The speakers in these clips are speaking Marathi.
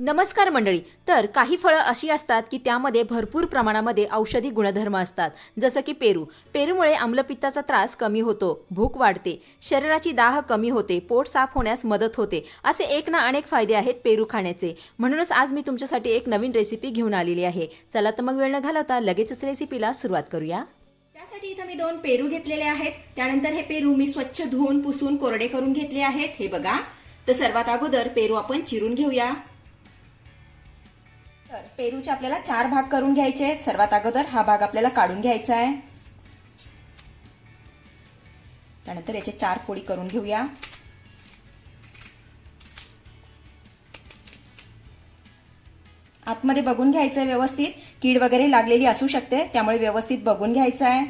नमस्कार मंडळी. तर काही फळं अशी असतात की त्यामध्ये भरपूर प्रमाणामध्ये औषधी गुणधर्म असतात. जसं की पेरू. पेरूमुळे आम्लपित्ताचा त्रास कमी होतो भूक वाढते शरीराची दाह कमी होते पोट साफ होण्यास मदत होते. असे एक ना अनेक फायदे आहेत पेरू खाण्याचे. म्हणूनच आज मी तुमच्यासाठी एक नवीन रेसिपी घेऊन आलेली आहे. चला तर मग वेळ न घालवता लगेचच रेसिपीला सुरुवात करूया. त्यासाठी इथं मी दोन पेरू घेतलेले आहेत. त्यानंतर हे पेरू मी स्वच्छ धुवून पुसून कोरडे करून घेतले आहेत. हे बघा. तर सर्वात अगोदर पेरू आपण चिरून घेऊया. तर पेरूचे आपल्याला चार भाग करून घ्यायचे आहेत. सर्वात अगोदर हा भाग आपल्याला काढून घ्यायचा आहे. त्यानंतर याचे चार फोडी करून घेऊया. आतमध्ये बघून घ्यायचं आहे व्यवस्थित. कीड वगैरे लागलेली असू शकते त्यामुळे व्यवस्थित बघून घ्यायचं आहे.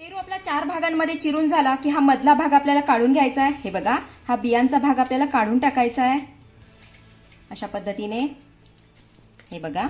पेरू आपला चार भागांमध्ये चिरून झाला की हा मधला भाग आपल्याला काढून घ्यायचा आहे. हे बघा हा बियांचा भाग आपल्याला काढून टाकायचा आहे. अशा पद्धतीने हे बघा.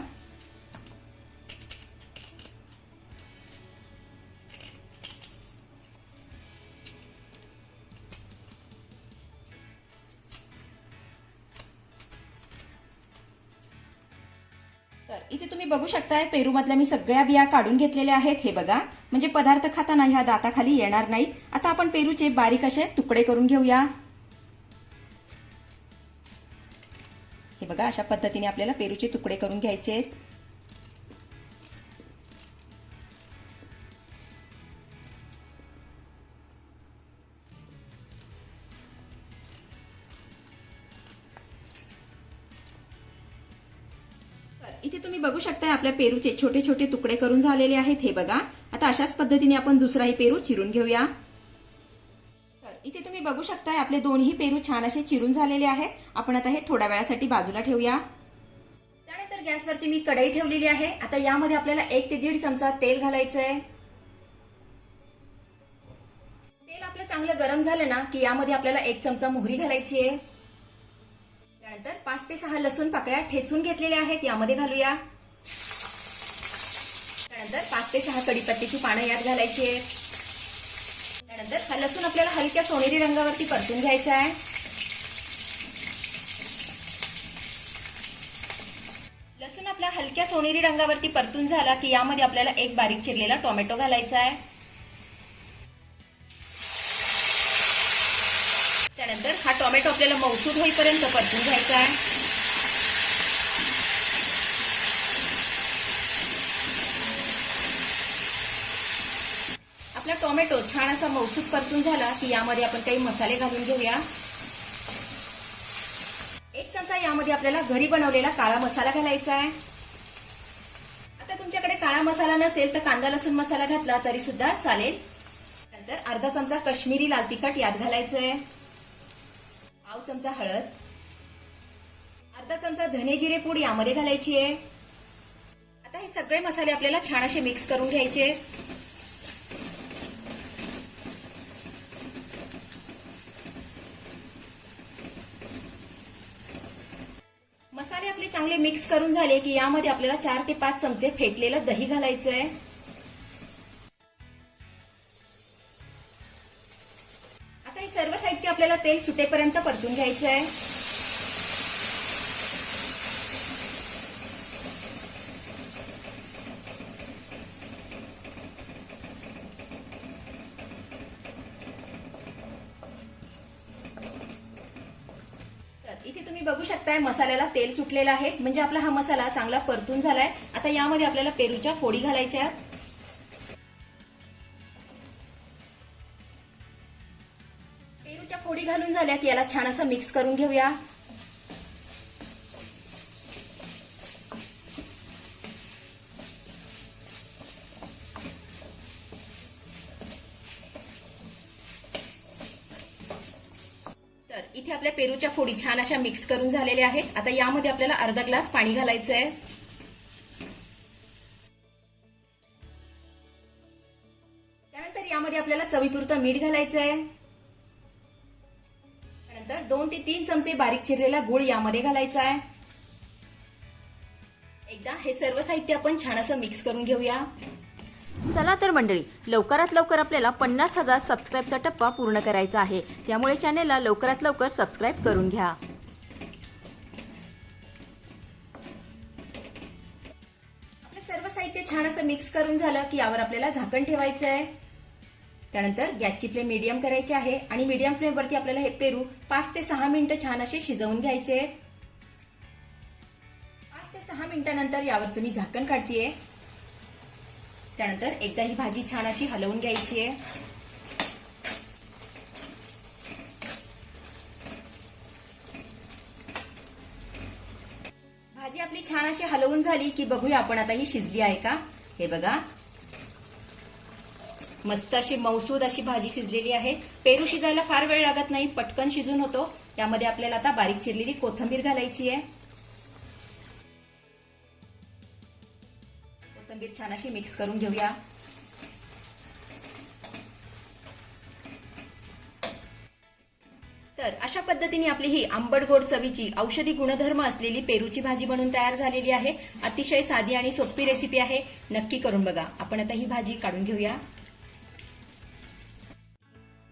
तर इथे तुम्ही बघू शकताय पेरू मधल्या मी सगळ्या बिया काढून घेतलेल्या आहेत. हे बघा. म्हणजे पदार्थ खाताना ह्या दाताखाली येणार नाहीत आता आपण पेरूचे बारीक असे तुकडे करून घेऊया. हे बघा अशा पद्धतीने आपल्याला पेरूचे तुकडे करून घ्यायचे आहेत. इथे तुम्ही बघू शकताय आपल्या पेरूचे छोटे छोटे तुकडे करून झालेले आहेत हे बघा. आता अशाच पद्धतीने आपण दुसराही पेरू चिरून घेऊया. तर इथे तुम्ही बघू शकताय आपले दोन्ही पेरू छान असे चिरून झालेले आहेत. आपण आता हे थोड्या वेळासाठी बाजूला ठेवूया. त्यानंतर गॅसवरती मी कढई ठेवलेली आहे. आता यामध्ये आपल्याला एक ते दीड चमचा तेल घालायचंय. तेल आपलं चांगलं गरम झालं ना की यामध्ये आपल्याला एक चमचा मोहरी घालायची आहे त्यानंतर पाच ते सहा लसूण पाकळ्या ठेचून घेतलेल्या आहेत यामध्ये घालूया. त्यानंतर पाच ते सहा कडीपत्त्याची पानं यात घालायची आहेत. त्यानंतर हा लसूण आपल्याला हलक्या सोनेरी रंगावरती परतून घ्यायचा आहे. लसूण आपल्या हलक्या सोनेरी रंगावरती परतून झाला की यामध्ये आपल्याला एक बारीक चिरलेला टोमॅटो घालायचा आहे. टोमॅटो आपल्याला मौसूद होईपर्यंत परतून घ्यायचा आहे. आपला टोमॅटो छान असा मौसूद परतून झाला की यामध्ये आपण काही मसाले घालून घेऊया. एक चमचा यामध्ये आपल्याला घरी बनवलेला काळा मसाला घालायचा आहे. आता तुमच्याकडे काळा मसाला नसेल तर कांदा लसूण मसाला घातला तरी सुद्धा चालेल. नंतर अर्धा चमचा काश्मीरी लाल तिखट यात घालायचं आहे पाव चमचा हळद अर्धा चमचा धने जिरे पूड यामध्ये घालायची आहे. आता हे सगळे मसाले आपल्याला छान असे मिक्स करून घ्यायचे. मसाले आपले चांगले मिक्स करून झाले की यामध्ये आपल्याला चार ते पाच चमचे फेटलेलं दही घालायचंय. आहे आपल्याला तेल सुटेपर्यंत परतून घ्यायचं आहे. तर इथे तुम्ही बघू शकताय मसाल्याला तेल सुटलेलं आहे. म्हणजे आपला हा मसाला चांगला परतून झालाय. आता यामध्ये आपल्याला पेरूच्या फोडी घालायच्या घालून झाल्या की याला छान असं मिक्स करून घेऊया. तर इथे आपल्या पेरूच्या फोडी छान अशा मिक्स करून झालेल्या आहेत. आता यामध्ये आपल्याला अर्धा ग्लास पाणी घालायचं आहे त्यानंतर यामध्ये आपल्याला चवीपुरतं मीठ घालायचं आहे त्यानंतर दोन ते तीन चमचे बारीक चिरलेला गुळ यामध्ये घालायचा आहे. एकदा हे सर्व साहित्य आपण छान असं मिक्स करून घेऊया. चला तर मंडळी लवकरात लवकर आपल्याला पन्नास हजार सबस्क्राईबचा टप्पा पूर्ण करायचा आहे. त्यामुळे चॅनेलला लवकरात लवकर सबस्क्राईब करून घ्या. आपलं सर्व साहित्य छान असं मिक्स करून झालं की यावर आपल्याला झाकण ठेवायचं आहे. त्यानंतर गॅसची फ्लेम मीडियम करायची आहे आणि मीडियम फ्लेमवरती आपल्याला हे पेरू पाच ते सहा मिनिटं छान असे शिजवून घ्यायचे आहेत. पाच ते सहा मिनिटानंतर यावरचं मी झाकण काढतीये. त्यानंतर एकदा ही भाजी छान अशी हलवून घ्यायची आहे. भाजी आपली छान अशी हलवून झाली की बघूया आपण आता ही शिजली आहे का? हे बघा. मस्त अशी मौसूद अशी भाजी शिजलेली आहे. पेरू शिजायला फार वेळ लागत नाही पटकन शिजून होतो. त्यामध्ये आपल्याला आता बारीक चिरलेली कोथंबीर घालायची आहे. कोथंबीर छान अशी मिक्स करून घेऊया. तर अशा पद्धतीने आपली ही आंबट गोड चवीची औषधी गुणधर्म असलेली पेरूची भाजी बनून तयार झालेली आहे. अतिशय साधी आणि सोपी रेसिपी आहे. नक्की करून बघा. आपण आता ही भाजी काढून घेऊया.